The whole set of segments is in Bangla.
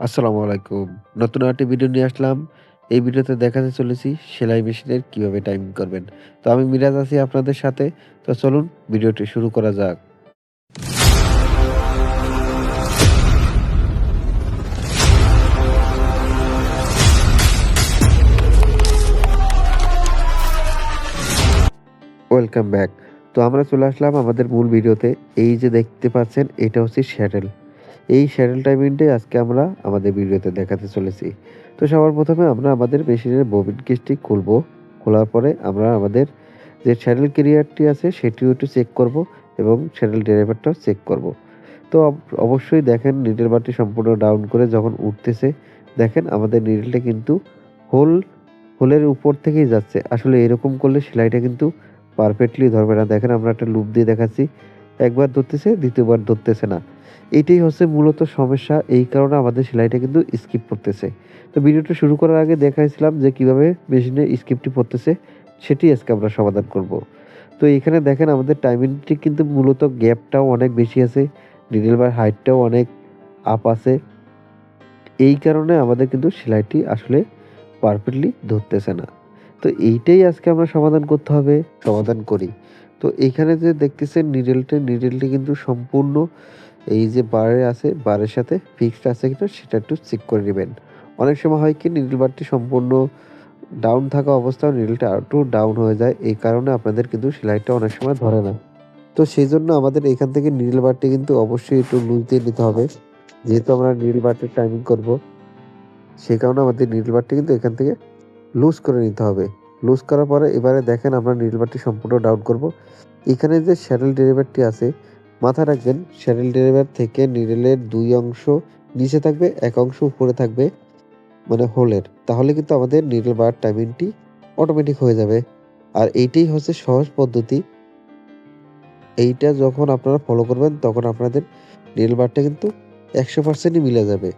আসসালামু আলাইকুম। নতুন আরেকটি ভিডিও নিয়ে আসলাম। এই ভিডিওতে দেখাতে চলেছি সেলাই মেশিনের কীভাবে টাইমিং করবেন। তো আমি মিরাজ আছি আপনাদের সাথে। তো চলুন ভিডিওটি শুরু করা যাক। Welcome back. তো আমরা চলে আসলাম আমাদের মূল ভিডিওতে। এই যে দেখতে পাচ্ছেন, এটা হচ্ছে শ্যাটেল। এই শ্যাটেল টাইমিংটাই আজকে আমরা আমাদের ভিডিওতে দেখাতে চলেছি। তো সবার প্রথমে আমরা আমাদের মেশিনের ববিন কেসটি খুলব। খোলার পরে আমরা আমাদের যে শ্যাটেল ক্যারিয়ারটি আছে, সেটিও একটু চেক করব এবং শ্যাটেল ড্রাইভারটাও চেক করব। তো অবশ্যই দেখেন নিডল বারটি সম্পূর্ণ ডাউন করে যখন উঠতেছে, দেখেন আমাদের নিডলটা কিন্তু হোল হোলের উপর থেকেই যাচ্ছে। আসলে এরকম করলে সেলাইটা কিন্তু পারফেক্টলি ধরবে না। দেখেন আমরা একটা লুপ দিয়ে দেখাচ্ছি। একবার ধরতেছে, দ্বিতীয়বার ধরতেছে না। এটাই হচ্ছে মূলত সমস্যা। এই কারণে আমাদের সেলাইটা কিন্তু স্কিপ করতেছে। তো ভিডিওটা শুরু করার আগে দেখাইছিলাম যে কীভাবে মেশিনে স্কিপটি পড়তেছে সেটি আজকে আমরা সমাধান করব। তো এখানে দেখেন আমাদের টাইমিংটি কিন্তু মূলত গ্যাপটাও অনেক বেশি আছে। নিডল বার হাইটটাও অনেক আপ আছে। এই কারণে আমাদের কিন্তু সেলাইটি আসলে পারফেক্টলি ধরতেছে না। তো এইটাই আজকে আমরা সমাধান করতে হবে, সমাধান করি। তো এইখানে যে দেখতেছেন নিডলটা, নিডলটি কিন্তু সম্পূর্ণ এই যে বারে আছে, বারের সাথে ফিক্সড আছে কিনা সেটা একটু চেক করে নেবেন অনেক সময় হয় কি নিডল বারটি সম্পূর্ণ ডাউন থাকা অবস্থায় নিডলটা আরেকটু ডাউন হয়ে যায়। এই কারণে আপনাদের কিন্তু সেলাইটা অনেক সময় ধরে না। তো সেই জন্য আমাদের এখান থেকে নিডল বারটি কিন্তু অবশ্যই একটু লুজ দিয়ে নিতে হবে। যেহেতু আমরা নিডল বারটির টাইমিং করব। সেই কারণে আমাদের নিডল বারটি কিন্তু এখান থেকে লুজ করে নিতে হবে। লুজ করার পরে এবারে দেখেন আমরা নিডল বারটি সম্পূর্ণ ডাউন করব। এখানে যে শ্যাটেল ড্রাইভারটি আছে মাথায় রাখবেন শ্যাটেল ড্রাইভার থেকে নিডলের দুই অংশ নিচে থাকবে, এক অংশ উপরে থাকবে মানে হোলের। তাহলে কিন্তু আমাদের নিডল বার টাইমিংটি অটোমেটিক হয়ে যাবে। আর এইটাই হচ্ছে সহজ পদ্ধতি। এইটা যখন আপনারা ফলো করবেন তখন আপনাদের নিডল বারটা কিন্তু ১০০% ই মিলে যাবে।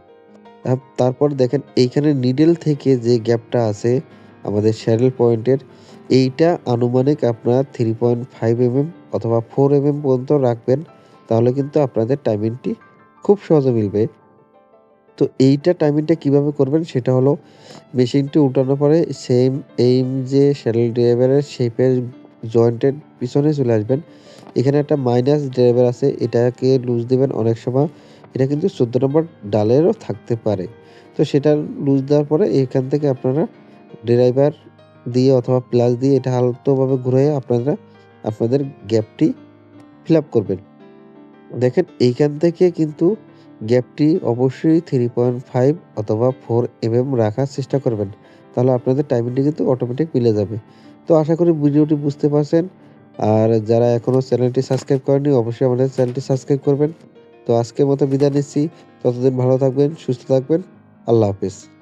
তারপর দেখেন এইখানে নিডল থেকে যে গ্যাপটা আছে আমাদের শ্যাটেল পয়েন্টের এইটা আনুমানিক আপনার 3.5 এমএম অথবা 4 এমএম পর্যন্ত রাখবেন। তাহলে কিন্তু আপনাদের টাইমিংটি খুব সহজে মিলবে। তো এইটা টাইমিংটা কীভাবে করবেন সেটা হলো মেশিনটি উল্টানোর পরে সেম এইম যে শ্যাটেল ড্রাইভারের শেপের জয়েন্টের পিছনে চলে আসবেন। এখানে একটা মাইনাস ড্রাইভার আছে, এটাকে লুজ দেবেন অনেক সময় এটা কিন্তু ১৪ নম্বর ডালেরও থাকতে পারে। তো সেটা লুজ দেওয়ার পরে এখান থেকে আপনারা ড্রাইভার দিয়ে অথবা প্লাস দিয়ে এটা আলতোভাবে ঘুরে আপনারা আপনাদের গ্যাপটি ফিল আপ করবেন। দেখেন এইখান থেকে কিন্তু গ্যাপটি অবশ্যই 3.5 অথবা ফোর এম এম রাখার চেষ্টা করবেন। তাহলে আপনাদের টাইমিংটি কিন্তু অটোমেটিক মিলে যাবে। তো আশা করি ভিডিওটি বুঝতে পারছেন। আর যারা এখনও চ্যানেলটি সাবস্ক্রাইব করেননি অবশ্যই আমাদের চ্যানেলটি সাবস্ক্রাইব করবেন। তো আজকের মতো বিদায় নিচ্ছি। ততদিন ভালো থাকবেন, সুস্থ থাকবেন। আল্লাহ হাফেজ।